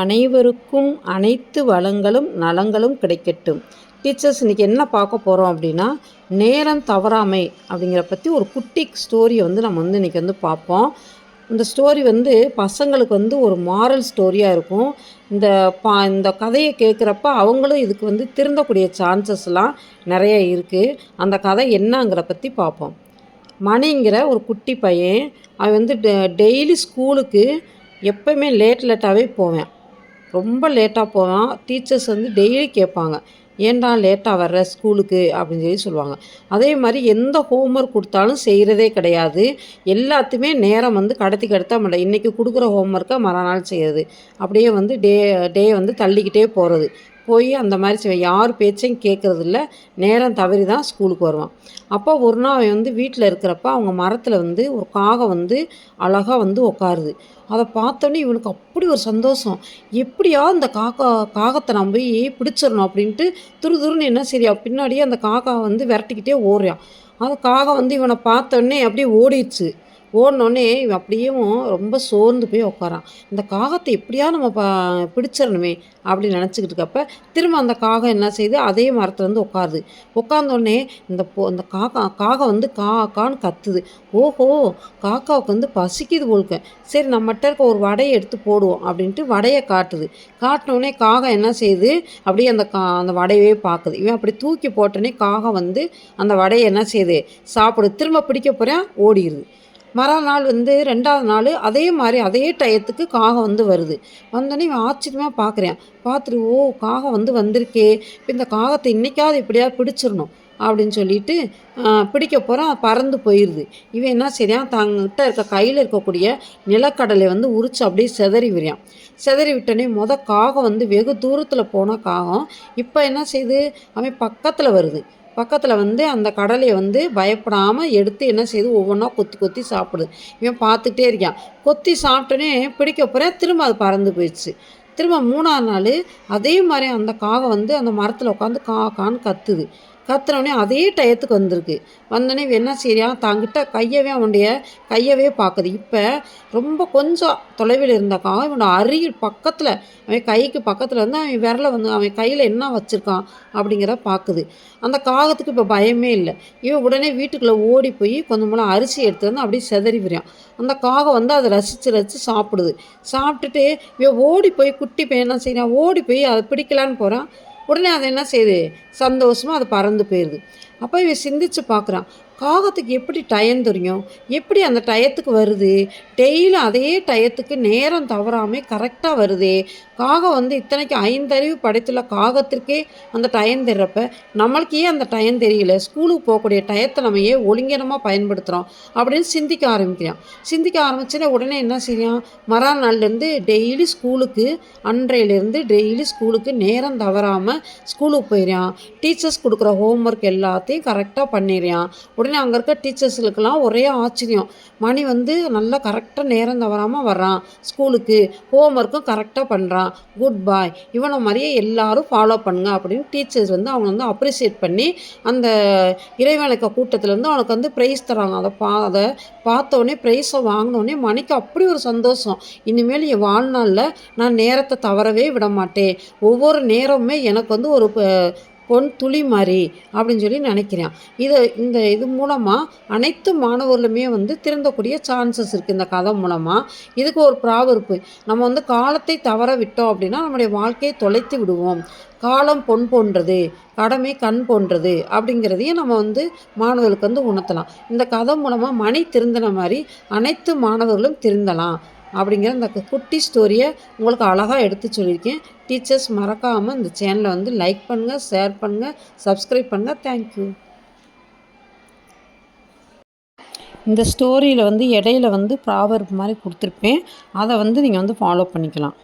அனைவருக்கும் அனைத்து வளங்களும் நலங்களும் கிடைக்கட்டும். டீச்சர்ஸ் இன்றைக்கி என்ன பார்க்க போகிறோம் அப்படின்னா நேரம் தவறாமை அப்படிங்கிற பற்றி ஒரு குட்டி ஸ்டோரியை வந்து நம்ம வந்து இன்றைக்கி வந்து பார்ப்போம். இந்த ஸ்டோரி வந்து பசங்களுக்கு வந்து ஒரு மாரல் ஸ்டோரியாக இருக்கும். இந்த பா இந்த கதையை கேட்குறப்ப அவங்களும் இதுக்கு வந்து திருந்தக்கூடிய சான்சஸ்லாம் நிறைய இருக்குது அந்த கதை என்னங்கிற பற்றி பார்ப்போம். மணிங்கிற ஒரு குட்டி பையன் அவன் வந்து டெய்லி ஸ்கூலுக்கு எப்போயுமே லேட் லேட்டாகவே போவேன். ரொம்ப லேட்டாக போவான் டீச்சர்ஸ் வந்து டெய்லி கேட்பாங்க. ஏன்டா லேட்டாக வர்ற? ஸ்கூலுக்கு? அப்படின்னு சொல்லி சொல்லுவாங்க. அதே மாதிரி எந்த ஹோம்ஒர்க் கொடுத்தாலும் செய்கிறதே கிடையாது. எல்லாத்தையுமே நேரம் வந்து கடத்தி கடத்த மாட்டேன். இன்றைக்கி கொடுக்குற ஹோம்ஒர்க்கை மறுநாள் செய்கிறது அப்படியே வந்து டே டே வந்து தள்ளிக்கிட்டே போகிறது போய் அந்த மாதிரி செய்வேன் யார் பேச்சையும் கேட்குறதில்ல நேரம் தவறி தான் ஸ்கூலுக்கு வருவான். அப்போ ஒரு நாள் அவன் வந்து வீட்டில் இருக்கிறப்ப அவங்க மரத்தில் வந்து ஒரு காகம் வந்து அழகாக வந்து உட்காருது அதை பார்த்தோன்னே இவனுக்கு அப்படி ஒரு சந்தோஷம். எப்படியா அந்த காக்கா காகத்தை நம்ம போய் பிடிச்சிடணும் அப்படின்ட்டு துரு துருன்னு என்ன சரியா பின்னாடியே அந்த காக்கா வந்து விரட்டிக்கிட்டே ஓடுறான் அந்த காகம் வந்து இவனை பார்த்தோன்னே அப்படியே ஓடிடுச்சு. ஓடினோடனே இவன் அப்படியும் ரொம்ப சோர்ந்து போய் உட்காரான் இந்த காகத்தை எப்படியா நம்ம ப பிடிச்சிடணுமே அப்படின்னு நினச்சிக்கிட்டு இருக்கப்ப திரும்ப அந்த காகம் என்ன செய்யுது அதே மரத்துலேருந்து உட்காருது உட்காந்தோடனே இந்த போ இந்த காக்கா காகம் வந்து கா கான்னு கத்துது. ஓஹோ காக்காவுக்கு வந்து பசிக்குது போலுக்கு சரி நம்மகிட்ட இருக்க ஒரு வடையை எடுத்து போடுவோம் அப்படின்ட்டு வடையை காட்டுது. காட்டினோடனே காகம் என்ன செய்யுது அப்படியே அந்த கா அந்த வடையவே பார்க்குது இவன் அப்படி தூக்கி போட்டோன்னே காகம் வந்து அந்த வடையை என்ன செய்யுது சாப்பிடுது. திரும்ப பிடிக்க போகிறேன் ஓடிடுது மறுநாள் வந்து ரெண்டாவது நாள் அதே மாதிரி அதே டயத்துக்கு காகம் வந்து வருது. வந்தோடனே இவன் ஆச்சரியமாக பார்க்குறேன் பார்த்துட்டு ஓ காகம் வந்து வந்திருக்கே. இப்போ இந்த காகத்தை இன்றைக்காவது எப்படியாவது பிடிச்சிடணும் அப்படின்னு சொல்லிட்டு பிடிக்க போகிறான் பறந்து போயிடுது இவன் என்ன செய்யான் தங்கிட்ட இருக்க கையில் இருக்கக்கூடிய நிலக்கடலை வந்து உரிச்சு அப்படியே செதறி விரியான் செதறி விட்டோடனே மொத காகம் வந்து வெகு தூரத்தில் போன காகம் இப்போ என்ன செய்யுது? அவன் பக்கத்தில் வருது. பக்கத்தில் வந்து அந்த கடலையை வந்து பயப்படாமல் எடுத்து என்ன செய்யுது ஒவ்வொன்றா கொத்தி கொத்தி சாப்பிடுது. இவன் பார்த்துக்கிட்டே இருக்கான். கொத்தி சாப்பிட்டோன்னே பிடிக்க போகிறேன் திரும்ப அது பறந்து போயிடுச்சு. திரும்ப மூணாவது நாள் அதே மாதிரி அந்த காகம் வந்து அந்த மரத்தில் உட்காந்து கா கான்னு கத்துது. கத்துறவனே அதே டயத்துக்கு வந்திருக்கு. வந்தோடனே என்ன செய்யா தாங்கிட்ட கையவே அவனுடைய கையவே பார்க்குது இப்போ ரொம்ப கொஞ்சம் தொலைவில் இருந்தாக்காக இவனோட அருகில் பக்கத்தில் அவன் கைக்கு பக்கத்தில் வந்து அவன் விரலை வந்து அவன் கையில் என்ன வச்சுருக்கான் அப்படிங்கிறத பார்க்குது அந்த காகத்துக்கு இப்போ பயமே இல்லை. இவன் உடனே வீட்டுக்குள்ளே ஓடி போய் கொஞ்சம் மூலம் அரிசி எடுத்து வந்து அப்படியே செதறி விடுறான். அந்த காகம் வந்து அதை ரசித்து ரசித்து சாப்பிடுது. சாப்பிட்டுட்டு இவன் ஓடி போய் குட்டி பையன் என்ன செய்யறான் ஓடி போய் அதை பிடிக்கலான்னு போகிறான் உடனே அதை என்ன செய்யுது? சந்தோஷமாக அது பறந்து போயிடுது அப்போ இவன் சிந்திச்சு பார்க்குறான். காகத்துக்கு எப்படி டயம் தெரியும்? எப்படி அந்த டயத்துக்கு வருது? டெய்லியும் அதே டயத்துக்கு நேரம் தவறாமல் கரெக்டாக வருது? காகம் வந்து இத்தனைக்கு ஐந்தறிவு படைத்துள்ள காகத்திற்கே அந்த டயம் தெரிறப்ப நம்மளுக்கே அந்த டயம் தெரியல. ஸ்கூலுக்கு போகக்கூடிய டயத்தை நம்ம ஏன் ஒழுங்கினமாக பயன்படுத்துகிறோம் அப்படின்னு சிந்திக்க ஆரம்பிக்கிறான். சிந்திக்க ஆரம்பிச்சுன்னா உடனே என்ன செய்யலாம் மறா நாள்லேருந்து டெய்லி ஸ்கூலுக்கு அன்றையிலேருந்து டெய்லி ஸ்கூலுக்கு நேரம் தவறாமல் ஸ்கூலுக்கு போயிடுறான் டீச்சர்ஸ் கொடுக்குற ஹோம்ஒர்க் எல்லாத்தையும் கரெக்டாக பண்ணிடுறான். உடனே அங்கே இருக்க டீச்சர்ஸுக்கெல்லாம் ஒரே ஆச்சரியம். மணி வந்து நல்லா கரெக்டாக நேரம் தவறாமல் வர்றான். ஸ்கூலுக்கு ஹோம் ஒர்க்கும் கரெக்டாக பண்ணுறான் குட் பாய். இவனை மாதிரியே எல்லாரும் ஃபாலோ பண்ணுங்க அப்படின்னு டீச்சர்ஸ் வந்து அவனை வந்து அப்ரிசியேட் பண்ணி அந்த இறைவனுக்க கூட்டத்தில் வந்து அவனுக்கு வந்து ப்ரைஸ் தராங்க அதை பா அதை பார்த்தோடனே ப்ரைஸை வாங்கினோடனே மணிக்கு அப்படி ஒரு சந்தோஷம். இனிமேல் என் வாழ்நாளில் நான் நேரத்தை தவறவே விட மாட்டேன். ஒவ்வொரு நேரமுமே எனக்கு வந்து ஒரு பொன் துளி மாதிரி அப்படின்னு சொல்லி நினைக்கிறேன். இதை இந்த இது மூலமாக அனைத்து மாணவர்களுமே வந்து திருந்தக்கூடிய சான்சஸ் இருக்குது இந்த கதை மூலமாக இதுக்கு ஒரு ப்ராவருப்பு நம்ம வந்து காலத்தை தவற விட்டோம் அப்படின்னா நம்முடைய வாழ்க்கையை தொலைத்து விடுவோம். காலம் பொன் போன்றது கடமை கண் போன்றது அப்படிங்கிறதையும் நம்ம வந்து மாணவர்களுக்கு வந்து உணர்த்தலாம். இந்த கதை மூலமாக மணி திருந்தின மாதிரி அனைத்து மாணவர்களும் திருந்தலாம். அப்படிங்கிற அந்த குட்டி ஸ்டோரியை உங்களுக்கு அழகாக எடுத்து சொல்லியிருக்கேன். டீச்சர்ஸ் மறக்காமல் இந்த சேனலை வந்து லைக் பண்ணுங்கள் ஷேர் பண்ணுங்கள் சப்ஸ்கிரைப் பண்ணுங்கள் தேங்க்யூ இந்த ஸ்டோரியில் வந்து இடையில வந்து ப்ராவர்ப் மாதிரி கொடுத்துருப்பேன். அதை வந்து நீங்கள் வந்து ஃபாலோ பண்ணிக்கலாம்.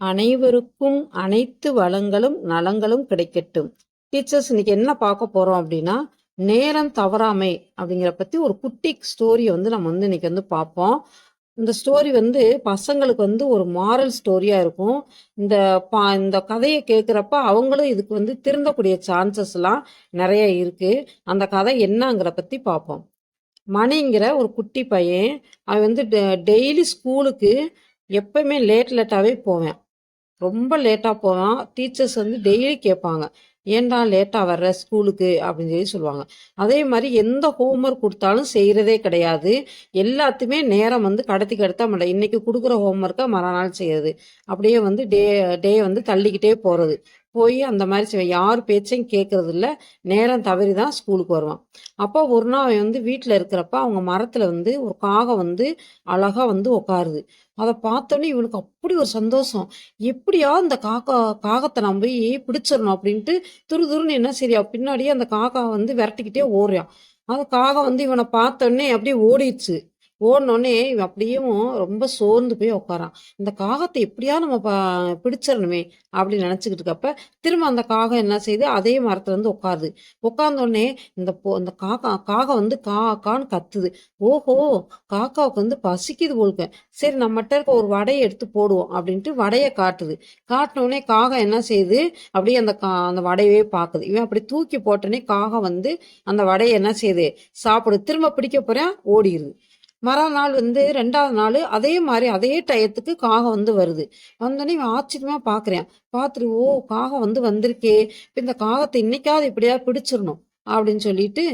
அனைவருக்கும் அனைத்து வளங்களும் நலங்களும் கிடைக்கட்டும். டீச்சர்ஸ் இன்னைக்கு என்ன பார்க்க போறோம் அப்படின்னா நேரம் தவறாமை அப்படிங்கிற பத்தி ஒரு குட்டி ஸ்டோரி வந்து நம்ம வந்து இன்னைக்கு வந்து பார்ப்போம். இந்த ஸ்டோரி வந்து பசங்களுக்கு வந்து ஒரு மாரல் ஸ்டோரியா இருக்கும். இந்த பா இந்த கதையை கேட்குறப்ப அவங்களும் இதுக்கு வந்து திருந்தக்கூடிய சான்சஸ் எல்லாம் நிறைய இருக்கு. அந்த கதை என்னங்கிற பத்தி பார்ப்போம். மணிங்கிற ஒரு குட்டி பையன் அவன் வந்து டெய்லி ஸ்கூலுக்கு எப்பவுமே லேட் லேட்டாகவே போவேன். ரொம்ப லேட்டாக போவேன் டீச்சர்ஸ் வந்து டெய்லி கேட்பாங்க. ஏன்டா லேட்டாக வர்ற? ஸ்கூலுக்கு அப்படின்னு சொல்லி சொல்லுவாங்க. அதே மாதிரி எந்த ஹோம்ஒர்க் கொடுத்தாலும் செய்கிறதே கிடையாது. எல்லாத்தையுமே நேரம் வந்து கடத்தி கடத்த மாட்டேன். இன்றைக்கி கொடுக்குற ஹோம்ஒர்க்கை மறுநாள் செய்யறது. அப்படியே வந்து டே டே வந்து தள்ளிக்கிட்டே போகிறது போய் அந்த மாதிரி செய்வேன் யார் பேச்சையும் கேட்கறது இல்லை நேரம் தவறி தான் ஸ்கூலுக்கு வருவான். அப்போ ஒரு நாள் அவன் வந்து வீட்டில் இருக்கிறப்ப அவங்க மரத்தில் வந்து ஒரு காகம் வந்து அழகாக வந்து உட்காருது அதை பார்த்தோன்னே இவனுக்கு அப்படி ஒரு சந்தோஷம். எப்படியா அந்த காக்கா காகத்தை நம்ம போய் பிடிச்சிடணும் அப்படின்ட்டு துரு துருன்னு என்ன சரியா பின்னாடியே அந்த காக்கா வந்து விரட்டிக்கிட்டே ஓடுறான் அந்த காகம் வந்து இவனை பார்த்தோன்னே அப்படியே ஓடிடுச்சு. ஓடனோடனே இவன் அப்படியும் ரொம்ப சோர்ந்து போய் உட்காரான் இந்த காகத்தை எப்படியா நம்ம ப பிடிச்சிடணுமே அப்படின்னு நினச்சிக்கிட்டு இருக்கப்ப திரும்ப அந்த காகம் என்ன செய்யுது அதே மரத்துல இருந்து உட்காருது உட்காந்தோடனே இந்த போ இந்த காக்கா காகம் வந்து கா கான்னு கத்துது. ஓஹோ காக்காவுக்கு வந்து பசிக்குது போலுக்கு சரி நம்மகிட்ட இருக்க ஒரு வடையை எடுத்து போடுவோம் அப்படின்ட்டு வடையை காட்டுது. காட்டினோடனே காகம் என்ன செய்யுது அப்படியே அந்த கா அந்த வடையவே பார்க்குது இவன் அப்படி தூக்கி போட்டோடனே காகம் வந்து அந்த வடையை என்ன செய்யுது சாப்பிடுது. திரும்ப பிடிக்க போறேன் ஓடிடுது மறுநாள் வந்து ரெண்டாவது நாள் அதே மாதிரி அதே டயத்துக்கு காகம் வந்து வருது. வந்தோடனே இவன் ஆச்சரியமா பார்க்குறேன் பார்த்துட்டு ஓ காகம் வந்து வந்திருக்கே. இப்போ இந்த காகத்தை இன்னைக்காவது இப்படியா பிடிச்சிடணும் அப்படின்னு சொல்லிட்டு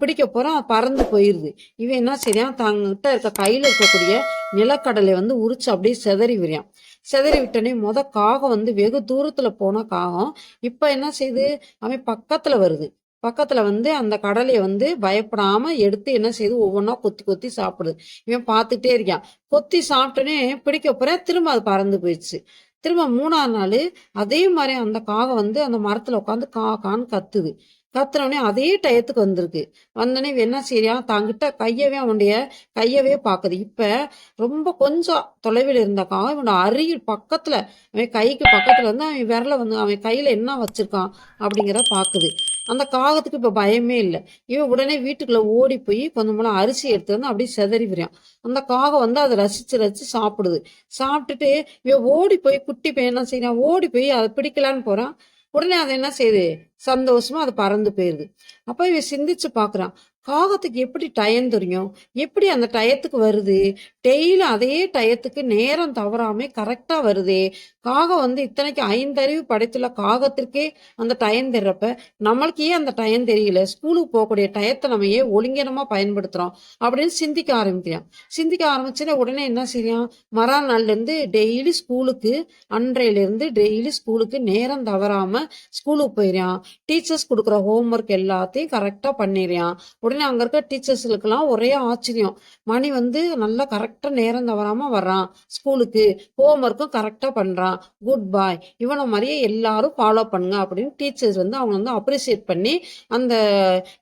பிடிக்க போகிறான் பறந்து போயிடுது இவன் என்ன செய்யான் தங்கிட்ட இருக்க கையில் இருக்கக்கூடிய நிலக்கடலை வந்து உரிச்சு அப்படியே செதறி விரியான் செதறி விட்டனே முத காகம் வந்து வெகு தூரத்தில் போன காகம் இப்போ என்ன செய்யுது அவன் பக்கத்தில் வருது. பக்கத்துல வந்து அந்த கடலையை வந்து பயப்படாம எடுத்து என்ன செய்யுது ஒவ்வொன்றா கொத்தி கொத்தி சாப்பிடுது. இவன் பார்த்துட்டே இருக்கான். கொத்தி சாப்பிட்டோன்னே பிடிக்க போற திரும்ப அது பறந்து போயிடுச்சு. திரும்ப மூணாவது நாள் அதே மாதிரி அந்த காகம் வந்து அந்த மரத்துல உட்காந்து கா கான்னு கத்துது. கத்துனோடனே அதே டயத்துக்கு வந்திருக்கு. வந்தோடனே என்ன செய்யா தாங்கிட்ட கையவே அவனுடைய கையவே பார்க்குது இப்போ ரொம்ப கொஞ்சம் தொலைவில் இருந்த காகம் இவனோட அருகில் பக்கத்தில் அவன் கைக்கு பக்கத்தில் வந்து அவன் விரல வந்து அவன் கையில் என்ன வச்சிருக்கான் அப்படிங்கிறத பார்க்குது அந்த காகத்துக்கு இப்போ பயமே இல்லை. இவன் உடனே வீட்டுக்குள்ளே ஓடி போய் கொஞ்சம் மூலம் அரிசி எடுத்து வந்து அப்படியே செதறி விரியான் அந்த காகம் வந்து அதை ரசித்து ரசித்து சாப்பிடுது. சாப்பிட்டுட்டு இவன் ஓடி போய் குட்டி பையன் என்ன செய்யறான் ஓடி போய் அதை பிடிக்கலான்னு போகிறான் உடனே அதை என்ன செய்யுது? சந்தோஷமா அது பறந்து போயிடுது அப்போ இவன் சிந்திச்சு பார்க்குறான் காகத்துக்கு எப்படி டயம் தெரியும்? எப்படி அந்த டயத்துக்கு வருது? டெய்லி அதே டயத்துக்கு நேரம் தவறாம கரெக்டா வருதே? காகம் வந்து இத்தனைக்கு ஐந்தறிவு படைத்துள்ள காகத்திற்கே அந்த டயம் தெரிறப்ப நம்மளுக்கு ஏன் அந்த டயம் தெரியல. ஸ்கூலுக்கு போகக்கூடிய டயத்தை நம்ம ஏன் ஒழுங்கினமா பயன்படுத்துறோம்? அப்படின்னு சிந்திக்க ஆரம்பிக்கிறான். சிந்திக்க ஆரம்பிச்சுன்னா உடனே என்ன செய்யான் மறுநாள்ல இருந்து டெய்லி ஸ்கூலுக்கு அன்றையில இருந்து டெய்லி ஸ்கூலுக்கு நேரம் தவறாம ஸ்கூலுக்கு போயிடான் டீச்சர்ஸ் கொடுக்குற ஹோம்ஒர்க் எல்லாத்தையும் கரெக்டா பண்ணிடுறான். உடனே அங்கே இருக்க டீச்சர்ஸுக்கெல்லாம் ஒரே ஆச்சரியம். மணி வந்து நல்லா கரெக்டாக நேரம் தவறாமல் வர்றான். ஸ்கூலுக்கு ஹோம் ஒர்க்கும் கரெக்டாக பண்ணுறான் குட் பாய் இவனை மாதிரியே எல்லாரும் ஃபாலோ பண்ணுங்க அப்படின்னு டீச்சர்ஸ் வந்து அவங்க வந்து அப்ரிசியேட் பண்ணி அந்த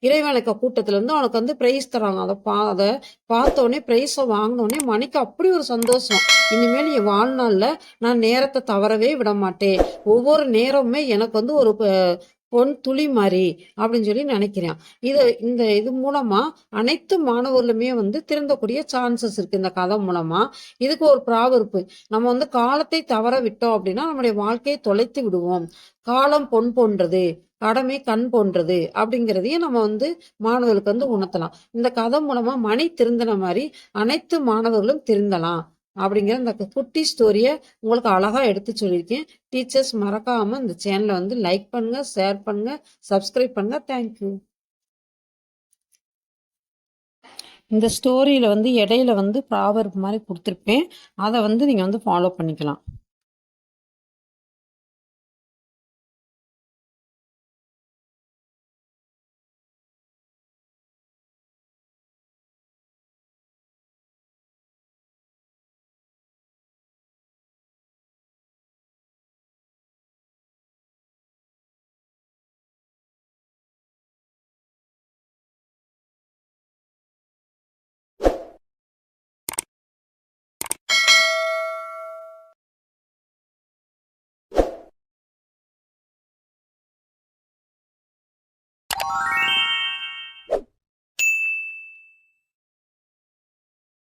இறைவனுக்க கூட்டத்தில் அவனுக்கு வந்து ப்ரைஸ் தராங்க அதை பா அதை பார்த்தோடனே ப்ரைஸை வாங்கினோடனே மணிக்கு அப்படி ஒரு சந்தோஷம். இனிமேல் என் வாழ்நாளில் நான் நேரத்தை தவறவே விட மாட்டேன். ஒவ்வொரு நேரமுமே எனக்கு வந்து ஒரு பொன் துளி மாதிரி அப்படின்னு சொல்லி நினைக்கிறேன். இது இந்த இது மூலமா அனைத்து மாணவர்களுமே வந்து திருந்தக்கூடிய சான்சஸ் இருக்கு இந்த கதை மூலமா. இதுக்கு ஒரு ப்ராவர்ப்பு. நம்ம வந்து காலத்தை தவற விட்டோம் அப்படின்னா நம்முடைய வாழ்க்கையை தொலைத்து விடுவோம். காலம் பொன் போன்றது கடமை கண் போன்றது அப்படிங்கிறதையும் நம்ம வந்து மாணவர்களுக்கு வந்து உணர்த்தலாம். இந்த கதை மூலமா மணி திருந்தின மாதிரி அனைத்து மாணவர்களும் திருந்தலாம். அப்படிங்கிற இந்த குட்டி ஸ்டோரியை உங்களுக்கு அழகாக எடுத்து சொல்லியிருக்கேன். டீச்சர்ஸ் மறக்காமல் இந்த சேனலை வந்து லைக் பண்ணுங்கள் ஷேர் பண்ணுங்கள் சப்ஸ்கிரைப் பண்ணுங்கள் தேங்க்யூ இந்த ஸ்டோரியில் வந்து இடையில வந்து ப்ராவர்ப் மாதிரி கொடுத்துருப்பேன். அதை வந்து நீங்கள் வந்து ஃபாலோ பண்ணிக்கலாம். Bye.